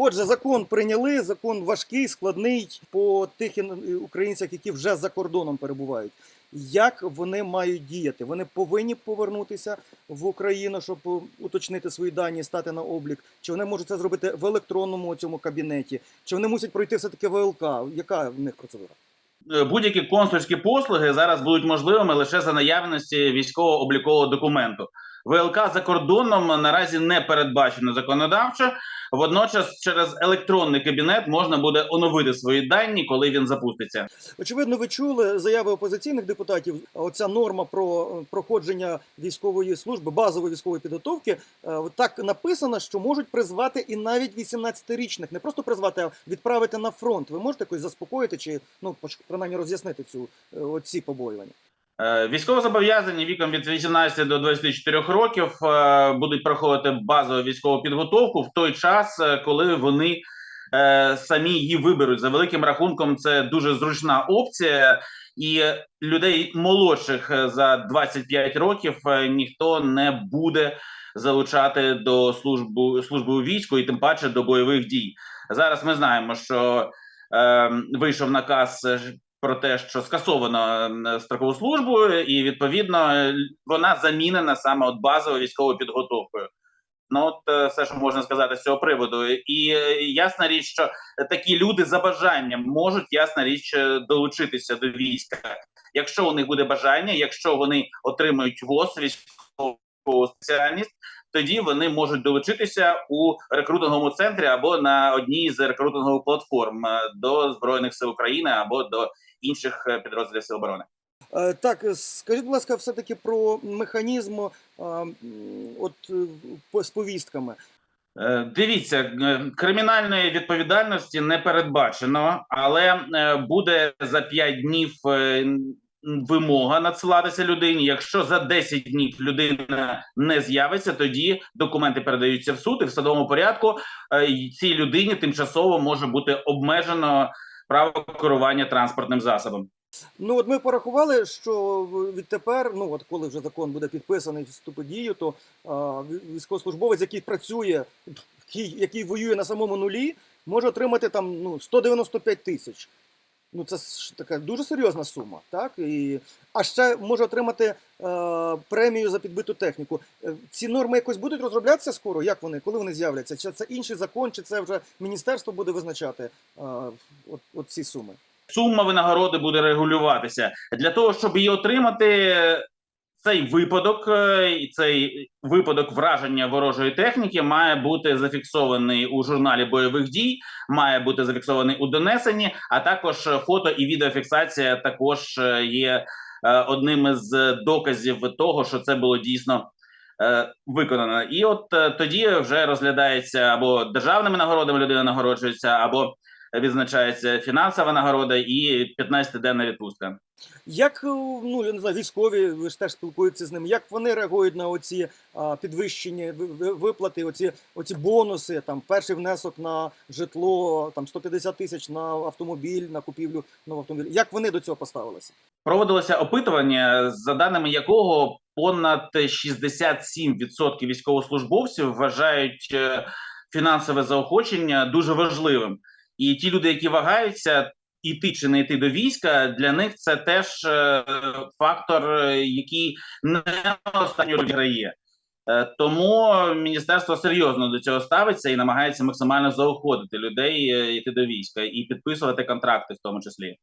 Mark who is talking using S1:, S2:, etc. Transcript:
S1: Отже, закон прийняли. Закон важкий, складний по тих українцях, які вже за кордоном перебувають. Як вони мають діяти? Вони повинні повернутися в Україну, щоб е, уточнити свої дані, стати на облік. Чи вони можуть це зробити в електронному цьому кабінеті? Чи вони мусять пройти все таки ВЛК? Яка в них процедура?
S2: Е, будь-які консульські послуги зараз будуть можливими лише за наявності військово-облікового документу. ВЛК за кордоном наразі не передбачено законодавчо. Водночас, через електронний кабінет можна буде оновити свої дані, коли він запуститься.
S1: Очевидно, ви чули заяви опозиційних депутатів. Оця норма про проходження військової служби, базової військової підготовки, е, так написано, що можуть призвати і навіть 18-річних, не просто призвати, а відправити на фронт. Ви можете якось заспокоїти чи ну принаймні роз'яснити цю е, оці побоювання?
S2: Е, Військовозобов'язані віком від 18 до 24 років е, будуть проходити базову військову підготовку в той час, е, коли вони самі її виберуть. За великим рахунком, це дуже зручна опція, і людей молодших за 25 років ніхто не буде залучати до служби служби у війську і тим паче до бойових дій. Зараз ми знаємо, що е, вийшов наказ про те, що скасовано строкову службу, і відповідно вона замінена саме от базовою військовою підготовкою. Ну, от е, все, що можна сказати з цього приводу, і е, ясна річ, що такі люди за бажанням можуть ясна річ е, долучитися до війська, якщо у них буде бажання, якщо вони отримують ВОЗ військову спеціальність, тоді вони можуть долучитися у рекрутинговому центрі або на одній з рекрутингових платформ е, до збройних сил України або до інших е, підрозділів сил оборони.
S1: Е, Так, скажіть, будь ласка, все-таки про механізм от з повістками.
S2: Дивіться, кримінальної відповідальності не передбачено, але буде за 5 днів вимога надсилатися людині. Якщо за 10 днів людина не з'явиться, тоді документи передаються в суд і в судовому порядку е, цій людині тимчасово може бути обмежено право керування транспортним засобом.
S1: Ну от ми порахували, що відтепер, ну от коли вже закон буде підписаний в дію, то а, військовослужбовець, який працює, який, який воює на самому нулі, може отримати там ну 195 тисяч. Ну це ж така дуже серйозна сума, так і а ще може отримати е, премію за підбиту техніку. Е, Ці норми якось будуть розроблятися скоро. Як вони, коли вони з'являться? Чи це інший закон, чи це вже міністерство буде визначати е, от, ці суми?
S2: сума винагороди буде регулюватися для того, щоб її отримати. Цей випадок, е, і цей випадок враження ворожої техніки має бути зафіксований у журналі бойових дій, має бути зафіксований у донесенні, а також фото і відеофіксація також е, є е, одним із доказів того, що це було дійсно виконано. І от тоді вже розглядається або державними нагородами людина нагороджується, або відзначається фінансова нагорода і 15-денна відпустка.
S1: Як е, ну я не знаю, військові, ви ж теж спілкуєтеся з ними. Як вони реагують на оці а, підвищені ви- ви- виплати, оці, оці бонуси, там перший внесок на житло, там 150 тисяч на автомобіль, на купівлю нового автомобіля. Як вони до цього поставилися?
S2: Проводилося опитування, за даними якого понад 67% військовослужбовців вважають е, фінансове заохочення дуже важливим. І ті люди, які вагаються іти чи не йти до війська, для них це теж е, фактор, е, який не останню грає. Е, Тому міністерство серйозно до цього ставиться і намагається максимально заохотити людей йти до війська і підписувати контракти, в тому числі.